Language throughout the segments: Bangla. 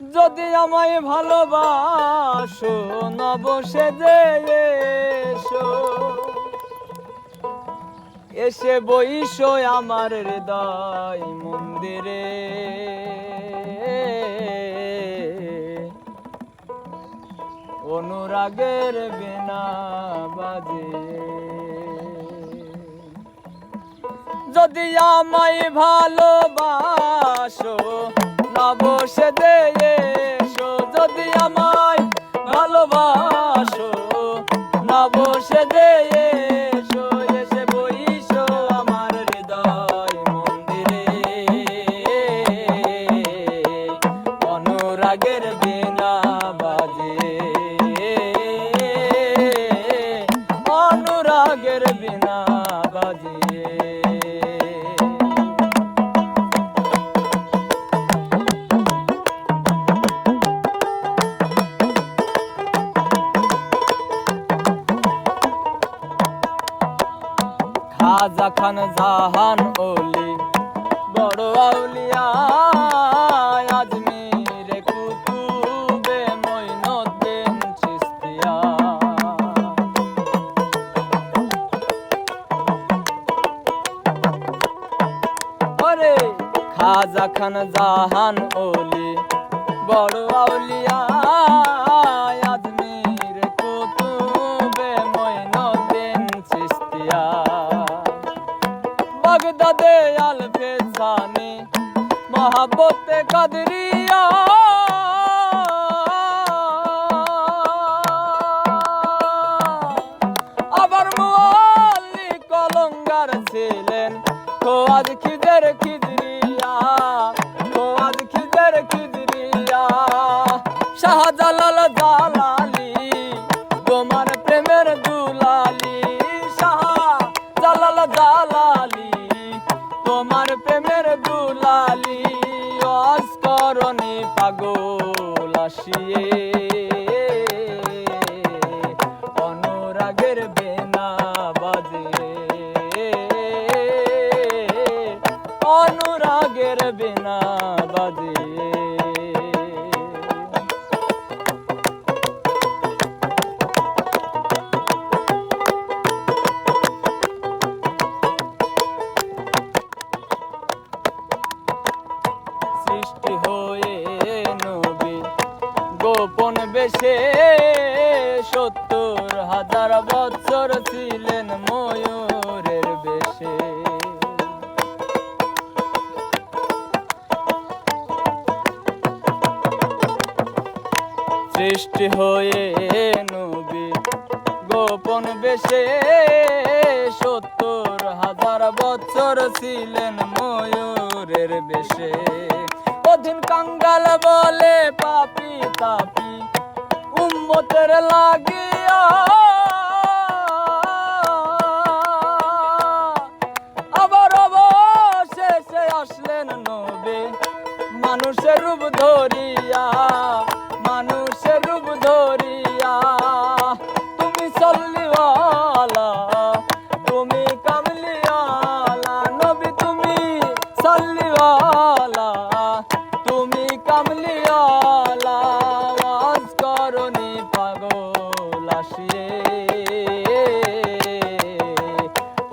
যদি আমায় ভালোবাসো, নবসে এসো। এসে বইসো আমার হৃদয় মন্দিরে। অনুরাগের বিনা বাজে। যদি আমায় ভালোবাসো, নবসে দে নবসে দে এসো এসে বইসো আমার হৃদয় মন্দিরে। অনুরাগের বিনা বাজে। অনুরাগের বিনা বাজে। খাজা খান জাহান ওলি, বড় আউলিয়া, আজমির কুতুবে মইনুদ্দিন চিস্তিয়া। ওরে খাজা খান জাহান ওলি, বড় আউলিয়া মহাব্বতে কাদরিয়া। আবার মুআল্লি কলঙ্গার ছিলেন। তো আজ খিদের খিদরিয়া আজ খিদের খিদরিয়া। শাহজালাল পাগল অনুরাগের বেনা বাজে। অনুরাগের বেনা বাজে। সৃষ্টি হয়ে বেশে সত্তর হাজার বছর ছিলেন ময়ূরের বেশে। সৃষ্টি হয়ে নবী গোপন বেশে সত্তর হাজার বছর ছিলেন ময়ূরের বেশে। অধীন কাঙ্গাল বলে পাপি তাপি ਉਮਤ ਲਾਗਿਆ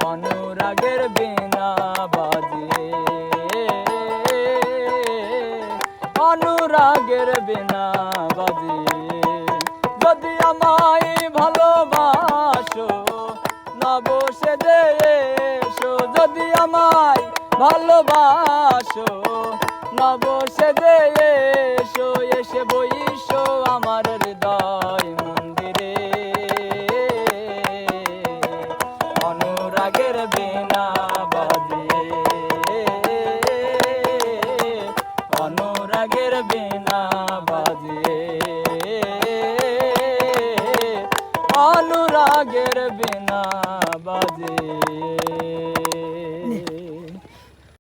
অনুরাগের বিনা অনুরাগের বিনা যদি আমায় ভালোবাসো, নবসে দে এসো। যদি আমায় দে এসো, এসে বইসো বিনা বাজিয়ে অনুরাগের বিনা বাজিয়ে অনুরাগের বিনা বাজিয়ে